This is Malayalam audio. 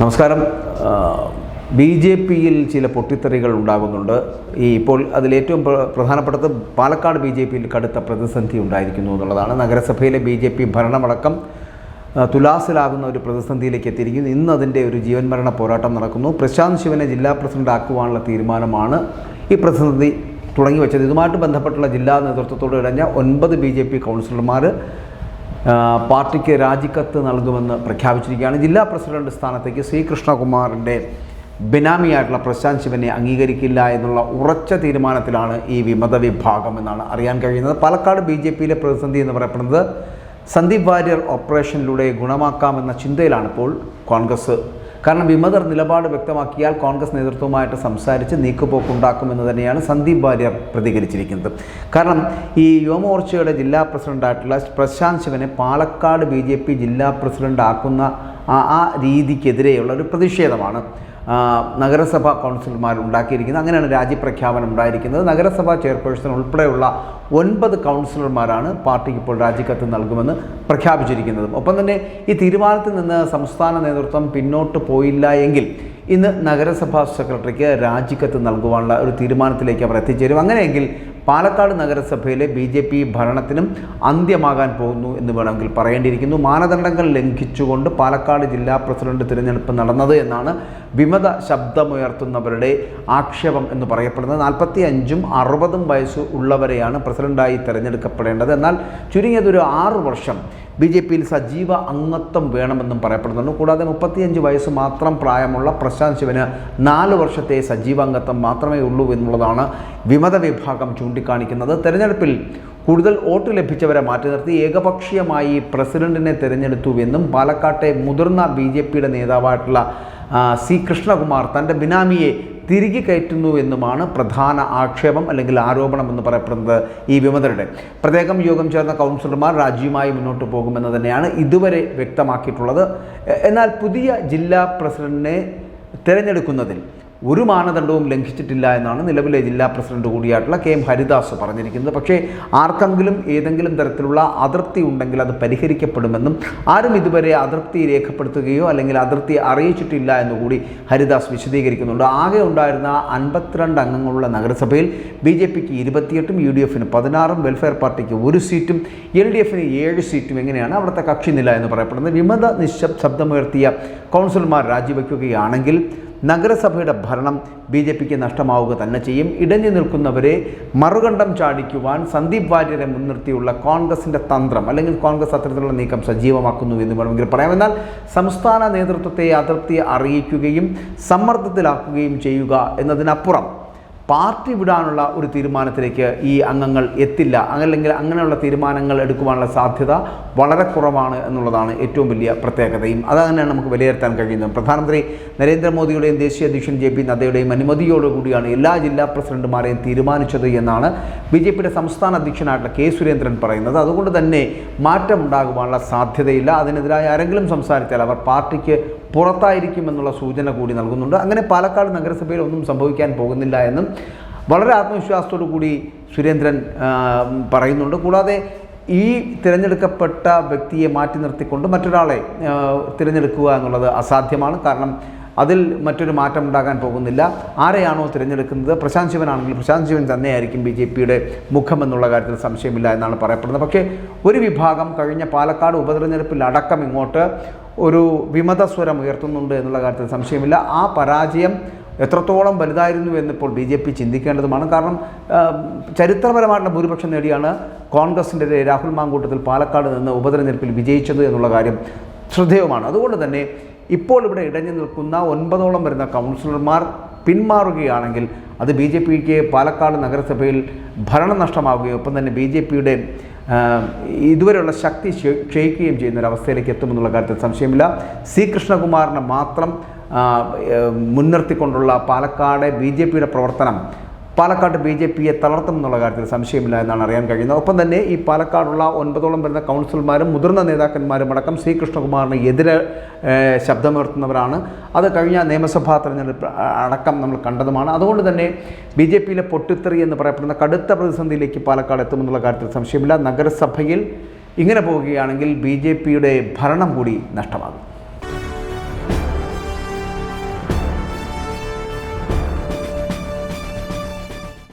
നമസ്കാരം. ബി ജെ പിയിൽ ചില പൊട്ടിത്തെറികൾ ഉണ്ടാകുന്നുണ്ട്. ഈ ഇപ്പോൾ അതിലേറ്റവും പ്ര- പ്രധാനപ്പെട്ടത് പാലക്കാട് ബി ജെ പിയിൽ കടുത്ത പ്രതിസന്ധി ഉണ്ടായിരിക്കുന്നു എന്നുള്ളതാണ്. നഗരസഭയിലെ ബി ജെ പി ഭരണമടക്കം തുലാസിലാകുന്ന ഒരു പ്രതിസന്ധിയിലേക്ക് എത്തിയിരിക്കുന്നു. ഇന്ന് അതിന്റെ ഒരു ജീവൻ മരണ പോരാട്ടം നടക്കുന്നു. പ്രശാന്ത് ശിവനെ ജില്ലാ പ്രസിഡന്റ് ആക്കുവാനുള്ള തീരുമാനമാണ് ഈ പ്രതിസന്ധി തുടങ്ങി വെച്ചത്. ഇതുമായിട്ട് ബന്ധപ്പെട്ടുള്ള ജില്ലാ നേതൃത്വത്തോട് ഇടഞ്ഞ ഒൻപത് ബി ജെ പി കൗൺസിലർമാർ പാർട്ടിക്ക് രാജിക്കത്ത് നൽകുമെന്ന് പ്രഖ്യാപിച്ചിരിക്കുകയാണ്. ജില്ലാ പ്രസിഡന്റ് സ്ഥാനത്തേക്ക് സി കൃഷ്ണകുമാറിന്റെ ബിനാമിയായിട്ടുള്ള പ്രശാന്ത് ശിവനെ അംഗീകരിക്കില്ല എന്നുള്ള ഉറച്ച തീരുമാനത്തിലാണ് ഈ വിമത വിഭാഗം എന്നാണ് അറിയാൻ കഴിയുന്നത്. പാലക്കാട് ബി ജെ പിയിലെ പ്രതിസന്ധി എന്ന് പറയപ്പെടുന്നത് സന്ദീപ് വാര്യർ ഓപ്പറേഷനിലൂടെ ഗുണമാക്കാമെന്ന ചിന്തയിലാണ് ഇപ്പോൾ കോൺഗ്രസ് കാരണം വിമതർ നിലപാട് വ്യക്തമാക്കിയാൽ കോൺഗ്രസ് നേതൃത്വവുമായിട്ട് സംസാരിച്ച് നീക്കുപോക്കുണ്ടാക്കുമെന്ന് തന്നെയാണ് സന്ദീപ് വാര്യർ പ്രതികരിച്ചിരിക്കുന്നത്. കാരണം ഈ യുവമോർച്ചയുടെ ജില്ലാ പ്രസിഡന്റായിട്ടുള്ള പ്രശാന്ത് ശിവനെ പാലക്കാട് ബി ജെ പി ജില്ലാ പ്രസിഡന്റ് ആക്കുന്ന ആ രീതിക്കെതിരെയുള്ള ഒരു പ്രതിഷേധമാണ്. നഗരസഭാ കൗൺസിലർമാർ ഉണ്ടാക്കിയിരിക്കുന്നത്. അങ്ങനെയാണ് രാജ്യപ്രഖ്യാപനം ഉണ്ടായിരിക്കുന്നത്. നഗരസഭാ ചെയർപേഴ്സൺ ഉൾപ്പെടെയുള്ള ഒൻപത് കൗൺസിലർമാരാണ് പാർട്ടിക്ക് ഇപ്പോൾ രാജിക്കത്ത് നൽകുമെന്ന് പ്രഖ്യാപിച്ചിരിക്കുന്നത്. ഒപ്പം തന്നെ ഈ തീരുമാനത്തിൽ നിന്ന് സംസ്ഥാന നേതൃത്വം പിന്നോട്ട് പോയില്ല എങ്കിൽ ഇന്ന് നഗരസഭാ സെക്രട്ടറിക്ക് രാജിക്കത്ത് നൽകുവാനുള്ള ഒരു തീരുമാനത്തിലേക്ക് അവർ എത്തിച്ചേരും. അങ്ങനെയെങ്കിൽ പാലക്കാട് നഗരസഭയിലെ ബി ജെ പി ഭരണത്തിനും അന്ത്യമാകാൻ പോകുന്നു എന്ന് വേണമെങ്കിൽ പറയേണ്ടിയിരിക്കുന്നു. മാനദണ്ഡങ്ങൾ ലംഘിച്ചുകൊണ്ട് പാലക്കാട് ജില്ലാ പ്രസിഡന്റ് തിരഞ്ഞെടുപ്പ് നടന്നത് എന്നാണ് വിമത ശബ്ദമുയർത്തുന്നവരുടെ ആക്ഷേപം എന്ന് പറയപ്പെടുന്നത്. നാൽപ്പത്തി അഞ്ചും അറുപതും വയസ്സ് ഉള്ളവരെയാണ് പ്രസിഡന്റായി തിരഞ്ഞെടുക്കപ്പെടേണ്ടത്. എന്നാൽ ചുരുങ്ങിയതൊരു ആറു വർഷം ബി ജെ പിയിൽ സജീവ അംഗത്വം വേണമെന്നും പറയപ്പെടുന്നുണ്ട്. കൂടാതെ മുപ്പത്തിയഞ്ച് വയസ്സ് മാത്രം പ്രായമുള്ള പ്രശാന്ത് ശിവന് നാല് വർഷത്തെ സജീവ അംഗത്വം മാത്രമേ ഉള്ളൂ എന്നുള്ളതാണ് വിമത വിഭാഗം ചൂണ്ടിക്കാണിക്കുന്നത്. തെരഞ്ഞെടുപ്പിൽ കൂടുതൽ വോട്ട് ലഭിച്ചവരെ മാറ്റി നിർത്തി. ഏകപക്ഷീയമായി പ്രസിഡന്റിനെ തിരഞ്ഞെടുത്തുവെന്നും പാലക്കാട്ടെ മുതിർന്ന ബി ജെ പിയുടെ നേതാവായിട്ടുള്ള സി കൃഷ്ണകുമാർ തന്റെ ബിനാമിയെ തിരികെ കയറ്റുന്നു എന്നുമാണ് പ്രധാന ആക്ഷേപം അല്ലെങ്കിൽ ആരോപണം എന്ന് പറയപ്പെടുന്നത് ഈ വിമതരുടെ. പ്രത്യേകം യോഗം ചേർന്ന കൗൺസിലർമാർ രാജ്യവുമായി മുന്നോട്ട് പോകുമെന്ന് തന്നെയാണ് ഇതുവരെ വ്യക്തമാക്കിയിട്ടുള്ളത്. എന്നാൽ പുതിയ ജില്ലാ പ്രസിഡന്റിനെ തിരഞ്ഞെടുക്കുന്നതിൽ ഒരു മാനദണ്ഡവും ലംഘിച്ചിട്ടില്ല എന്നാണ് നിലവിലെ ജില്ലാ പ്രസിഡന്റ് കൂടിയായിട്ടുള്ള കെ എം ഹരിദാസ് പറഞ്ഞിരിക്കുന്നത്. പക്ഷേ ആർക്കെങ്കിലും ഏതെങ്കിലും തരത്തിലുള്ള അതൃപ്തി ഉണ്ടെങ്കിൽ അത് പരിഹരിക്കപ്പെടുമെന്നും ആരും ഇതുവരെ അതൃപ്തി രേഖപ്പെടുത്തുകയോ അല്ലെങ്കിൽ അതൃപ്തി അറിയിച്ചിട്ടില്ല എന്നുകൂടി ഹരിദാസ് വിശദീകരിക്കുന്നുണ്ട്. ആകെ ഉണ്ടായിരുന്ന അൻപത്തിരണ്ട് അംഗങ്ങളുള്ള നഗരസഭയിൽ ബി ജെ പിക്ക് ഇരുപത്തിയെട്ടും യു ഡി എഫിന് പതിനാറും വെൽഫെയർ പാർട്ടിക്ക് ഒരു സീറ്റും എൽ ഡി എഫിന് ഏഴ് സീറ്റും എങ്ങനെയാണ് അവിടുത്തെ കക്ഷി നില എന്ന് പറയപ്പെടുന്നത്. വിമത നിശബ്ദമുയർത്തിയ ശബ്ദമുയർത്തിയ കൗൺസിലർമാർ രാജിവെക്കുകയാണെങ്കിൽ നഗരസഭയുടെ ഭരണം ബി ജെ പിക്ക് നഷ്ടമാവുക തന്നെ ചെയ്യും. ഇടഞ്ഞു നിൽക്കുന്നവരെ മറുകണ്ഠം ചാടിക്കുവാൻ സന്ദീപ് വാര്യരെ മുൻനിർത്തിയുള്ള കോൺഗ്രസിന്റെ തന്ത്രം അല്ലെങ്കിൽ കോൺഗ്രസ് അത്തരത്തിലുള്ള നീക്കം സജീവമാക്കുന്നു എന്ന് വേണമെങ്കിൽ പറയാം. എന്നാൽ സംസ്ഥാന നേതൃത്വത്തെ അതൃപ്തി അറിയിക്കുകയും സമ്മർദ്ദത്തിലാക്കുകയും ചെയ്യുക എന്നതിനപ്പുറം പാർട്ടി വിടാനുള്ള ഒരു തീരുമാനത്തിലേക്ക് ഈ അംഗങ്ങൾ എത്തില്ല. അല്ലെങ്കിൽ അങ്ങനെയുള്ള തീരുമാനങ്ങൾ എടുക്കുവാനുള്ള സാധ്യത വളരെ കുറവാണ് എന്നുള്ളതാണ് ഏറ്റവും വലിയ പ്രത്യേകതയും. അതങ്ങനെയാണ് നമുക്ക് വിലയിരുത്താൻ കഴിയുന്നത്. പ്രധാനമന്ത്രി നരേന്ദ്രമോദിയുടെയും ദേശീയ അധ്യക്ഷൻ ജെ പി നദ്ദയുടെയും അനുമതിയോടുകൂടിയാണ് എല്ലാ ജില്ലാ പ്രസിഡന്റുമാരെയും തീരുമാനിച്ചത് എന്നാണ് ബി ജെ പിയുടെ സംസ്ഥാന അധ്യക്ഷനായിട്ടുള്ള കെ സുരേന്ദ്രൻ പറയുന്നത്. അതുകൊണ്ട് തന്നെ മാറ്റമുണ്ടാകുവാനുള്ള സാധ്യതയില്ല. അതിനെതിരായി ആരെങ്കിലും സംസാരിച്ചാൽ അവർ പാർട്ടിക്ക് പുറത്തായിരിക്കുമെന്നുള്ള സൂചന കൂടി നൽകുന്നുണ്ട്. അങ്ങനെ പാലക്കാട് നഗരസഭയിൽ ഒന്നും സംഭവിക്കാൻ പോകുന്നില്ല എന്നും വളരെ ആത്മവിശ്വാസത്തോടു കൂടി സുരേന്ദ്രൻ പറയുന്നുണ്ട്. കൂടാതെ ഈ തിരഞ്ഞെടുക്കപ്പെട്ട വ്യക്തിയെ മാറ്റി നിർത്തിക്കൊണ്ട് മറ്റൊരാളെ തിരഞ്ഞെടുക്കുക എന്നുള്ളത് അസാധ്യമാണ്. കാരണം അതിൽ മറ്റൊരു മാറ്റം ഉണ്ടാകാൻ പോകുന്നില്ല. ആരെയാണോ തിരഞ്ഞെടുക്കുന്നത്? പ്രശാന്ത് ശിവനാണെങ്കിൽ പ്രശാന്ത് ശിവൻ തന്നെയായിരിക്കും ബി ജെ പിയുടെ മുഖം എന്നുള്ള കാര്യത്തിൽ സംശയമില്ല എന്നാണ് പറയപ്പെടുന്നത്. പക്ഷേ ഒരു വിഭാഗം കഴിഞ്ഞ പാലക്കാട് ഉപതെരഞ്ഞെടുപ്പിൽ അടക്കം ഇങ്ങോട്ട് ഒരു വിമത സ്വരം ഉയർത്തുന്നുണ്ട് എന്നുള്ള കാര്യത്തിൽ സംശയമില്ല. ആ പരാജയം എത്രത്തോളം വലുതായിരുന്നു എന്നിപ്പോൾ ബി ജെ പി ചിന്തിക്കേണ്ടതുമാണ്. കാരണം ചരിത്രപരമായിട്ടുള്ള ഭൂരിപക്ഷം നേടിയാണ് കോൺഗ്രസിന്റെ രാഹുൽ മാങ്കൂട്ടത്തിൽ പാലക്കാട് നിന്ന് ഉപതെരഞ്ഞെടുപ്പിൽ വിജയിച്ചത് എന്നുള്ള കാര്യം ശ്രദ്ധേയമാണ്. അതുകൊണ്ട് തന്നെ ഇപ്പോൾ ഇവിടെ ഇടഞ്ഞു നിൽക്കുന്ന ഒൻപതോളം വരുന്ന കൗൺസിലർമാർ പിന്മാറുകയാണെങ്കിൽ അത് ബി ജെ പിക്ക് പാലക്കാട് നഗരസഭയിൽ ഭരണം നഷ്ടമാവുകയും ഒപ്പം തന്നെ ബി ജെ പിയുടെ ഇതുവരെയുള്ള ശക്തി ക്ഷ- ക്ഷയിക്കുകയും ചെയ്യുന്ന ഒരു അവസ്ഥയിലേക്ക് എത്തുമെന്നുള്ള കാര്യത്തിൽ സംശയമില്ല. സി കൃഷ്ണകുമാറിനെ മാത്രം മുൻനിർത്തിക്കൊണ്ടുള്ള പാലക്കാട് ബി ജെ പിയുടെ പ്രവർത്തനം പാലക്കാട് ബി ജെ പിയെ തളർത്തും എന്നുള്ള കാര്യത്തിൽ സംശയമില്ല എന്നാണ് അറിയാൻ കഴിയുന്നത്. ഒപ്പം തന്നെ ഈ പാലക്കാടുള്ള ഒൻപതോളം വരുന്ന കൗൺസിലർമാരും മുതിർന്ന നേതാക്കന്മാരും അടക്കം സി കൃഷ്ണകുമാറിന് എതിരെ ശബ്ദമുയർത്തുന്നവരാണ്. അത് കഴിഞ്ഞ നിയമസഭാ തെരഞ്ഞെടുപ്പ് അടക്കം നമ്മൾ കണ്ടതുമാണ്. അതുകൊണ്ട് തന്നെ ബി ജെ പിയിലെ പൊട്ടിത്തെറി എന്ന് പറയപ്പെടുന്ന കടുത്ത പ്രതിസന്ധിയിലേക്ക് പാലക്കാട് എത്തുമെന്നുള്ള കാര്യത്തിൽ സംശയമില്ല. നഗരസഭയിൽ ഇങ്ങനെ പോവുകയാണെങ്കിൽ ബി ജെ പിയുടെ ഭരണം കൂടി നഷ്ടമാകും.